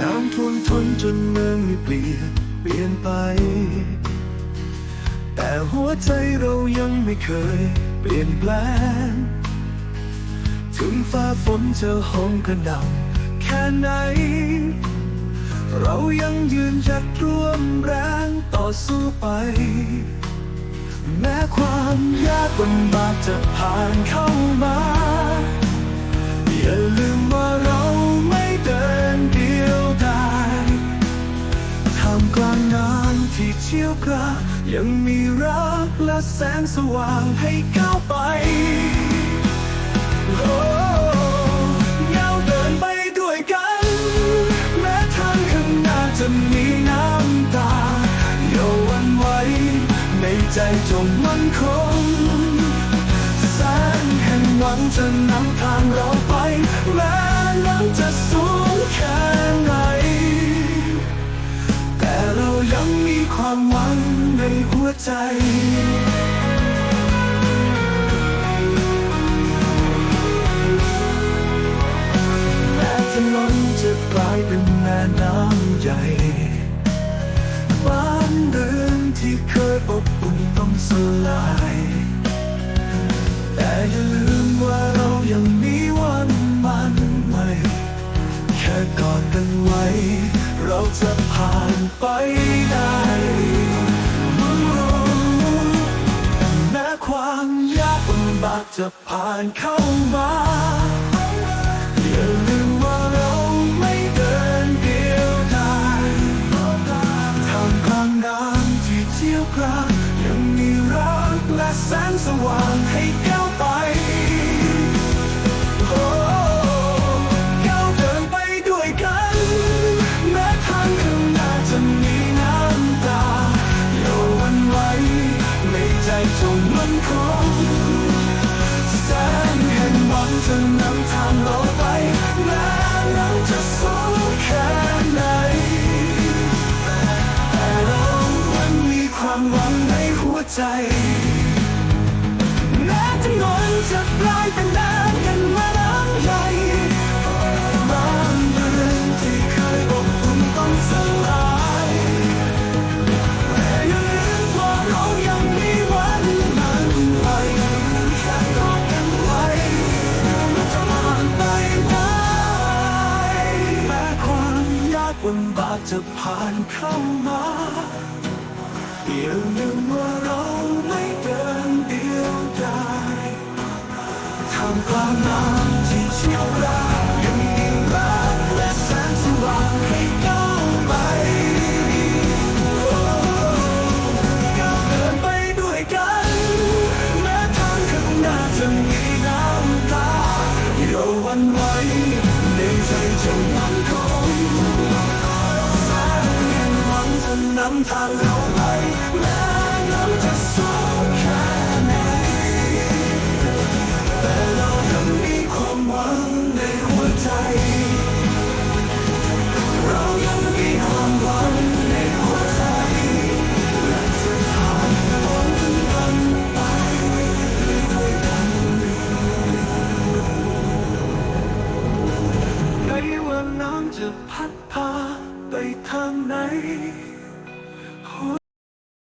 น้ำท่วมทนจนเมืองม่เปลี่ยนเปลี่ยนไป แต่หัวใจเรายังไม่เคยเปลี่ยนแปลง ถึงฟ้าฝนจะห้องกระดำแค่ไหน เรายังยืนจัดร่วมแรงต่อสู้ไป แม้ความยากลำบากจะผ่านเข้ามา เชี่ยวกรายังมีรักและแสงสว่างให้ก้าวไปโอ้ยาวเดินไปด้วยกัน แม้ทางข้างหน้าจะมีน้ำตาอย่าหวันไหวในใจจงมั่นคงแสงแห่งหวังจะนำทางเราไป หัวใจแม้ถนนจะกลายเป็นแม่น้ำใหญ่บ้านเรือนที่เคยอบอุ่นต้องสลาย แต่อย่าลืมว่าเรายังมีวันมันใหม่ แค่กอดกันไว้ เราจะผ่านไป จะผ่านเข้ามาอย่าลืมว่าเราไม่เดินเดียวดายทางกลางน้ำที่เชี่ยวกรากยังมีรักและแสงสว่างให้ก้าวไปโอ้ก้าเดินไปด้วยกันแม้ทางข้างหน้าจะมีน้ำตาอย่าหวั่นไหวในใจจงมันคง จะนำทางเราไปแม้เราจะสู้แค่ไหนแต่เรามันมีความหวังในหัวใจแม้จะนนจะกลายเป็นน้ำกันมา ยากลำบาจะผ่านเข้ามาอย่าลืมว่าเราไม่เดินเดียวดายทางกลางน้ำที่เชี่ยวรายังมีรักและแสงสว่างให้ก้าวไปก้าวเดินไปด้วยกัน แม้ทางข้างหน้าจะมีน้ำตาอย่าหวันไหวในใจจงมั่นคงำทางเราไปแม้น้ำจะสู้แค่ไหนแต่เรายังมีความหวังในหัวใจ เรายังมีความหวังในหัวใจและจะผ่านพ้นมันไปด้วยกันไม่ว่าน้ำจะพัดพาไปทางไหน